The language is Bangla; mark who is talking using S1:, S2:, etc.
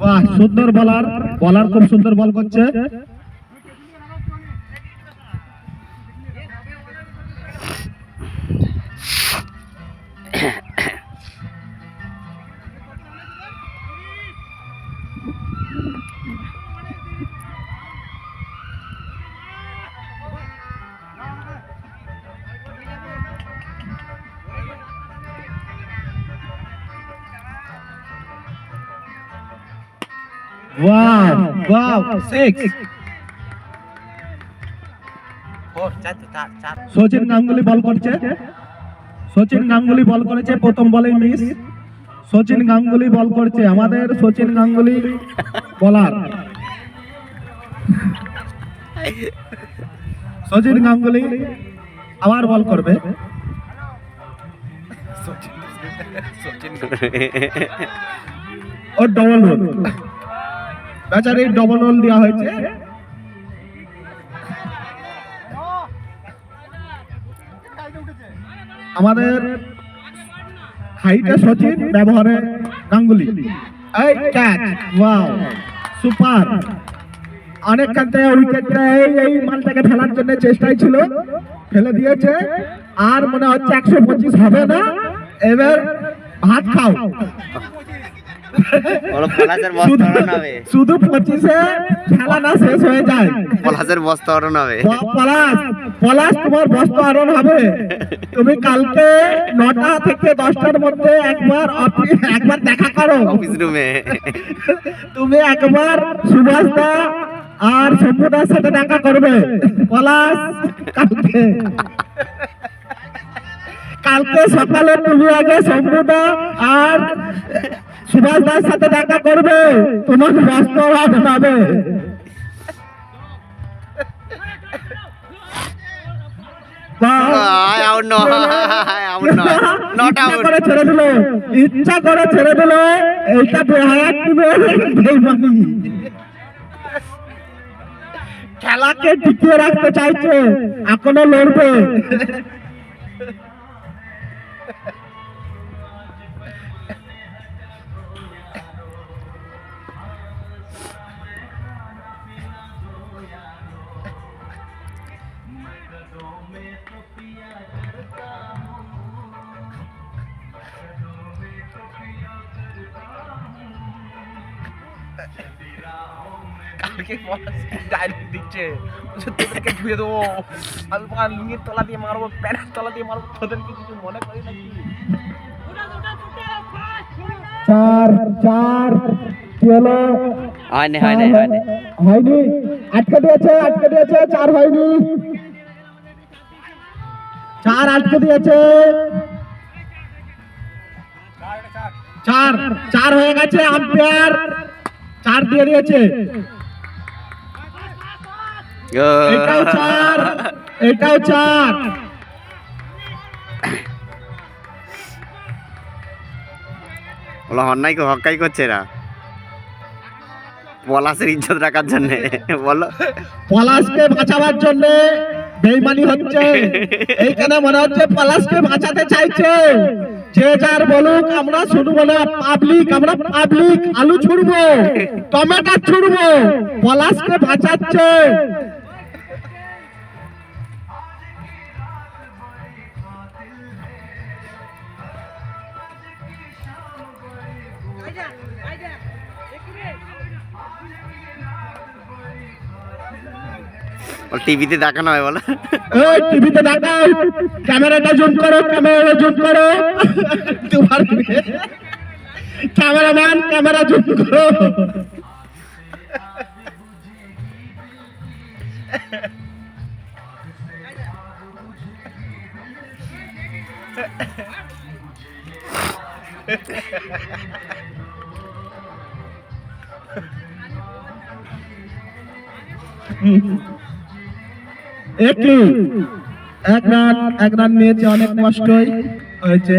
S1: বাহ সুন্দর বলার বলার খুব সুন্দর বল করছে। Wow wow six Sachin Ganguly bowl করছে। সচিন গাঙ্গুলি বল করেছে প্রথম বলে মিস সচিন গাঙ্গুলি বল করছে আমাদের সচিন গাঙ্গুলি বলার সচিন গাঙ্গুলি আবার বল করবে। ও ডবল রোল বেচারি ডবল দেওয়া হয়েছে। আমাদের হাইটে সচিন, ব্যবহারে গাঙ্গুলি। এই ক্যাচ ওয়াও সুপার অনেক কান্তে উইকেটটা এই এই মালটাকে ফেলার জন্য চেষ্টাই ছিল। ফেলে দিয়েছে, আর মনে হচ্ছে একশো পঁচিশ হবে না। এবার ভাত খাও। শুধু- পঁচিশে খেলা না শেষ হয়ে যায়।
S2: পলাশের বস্তা ওড়ানো হবে।
S1: পলাশ পলাশ তোমার বস্ত্র আরোহণ হবে। তুমি কালকে নটা থেকে দশটার মধ্যে একবার একবার দেখা করো।
S2: অফিস রুমে।
S1: তুমি একবার সুভাষ দা আর শম্ভুদার সাথে দেখা করবে। পলাশ কালকে। কালকে সকালে তুমি আগে শম্ভুদা আর সুভাষ দার সাথে দেখা করবে তোমার আরোহণ হবে। ইচ্ছা করে ছেড়ে দিল ইচ্ছা করে ছেড়ে দিল এইটা। খেলাকে টিকিয়ে রাখতে চাইছে এখনও লড়বে।
S3: কালকে ডাইরেক্ট দিচ্ছে তোদেরকে ধুয়ে দেবো আমি তোমার লুঙ্গির তলা দিয়ে মারবো প্যান্টের তলা দিয়ে মারবো তোদেরকে কিছু মনে করি নাকি
S1: চার চার কি হলো
S2: হয়নি হয়নি হয়নি
S1: হয়নি আটকে দিয়েছে আটকে দিয়েছে চার হয়নি চার আটকে দিয়েছে চার চার হয়ে গেছে আম্পায়ার চার দিয়ে দিয়েছে এটাও চার এটাও চার।
S2: হন্যাই হকাই করছে এরা? পলাশের ইজ্জত রাখার জন্য বলো।
S1: পলাশকে বাঁচাবার জন্য বেইমানি হচ্ছে। এইখানে মনে হচ্ছে পলাশকে বাঁচাতে চাইছে। যে যার বলুক আমরা শুনব না। পাবলিক আমরা পাবলিক আলু ছুড়বো টমেটো ছুড়বো পলাশকে বাঁচাচ্ছে।
S2: টিভিতে দেখানো হয় বলো।
S1: টিভিতে দেখাও ক্যামেরাটা জুম করো, ক্যামেরাটা জুম করো। তোমার ক্যামেরাম্যান, ক্যামেরা জুম করো। একটি। এক রান এক রান নিয়েছে অনেক কষ্টই হয়েছে।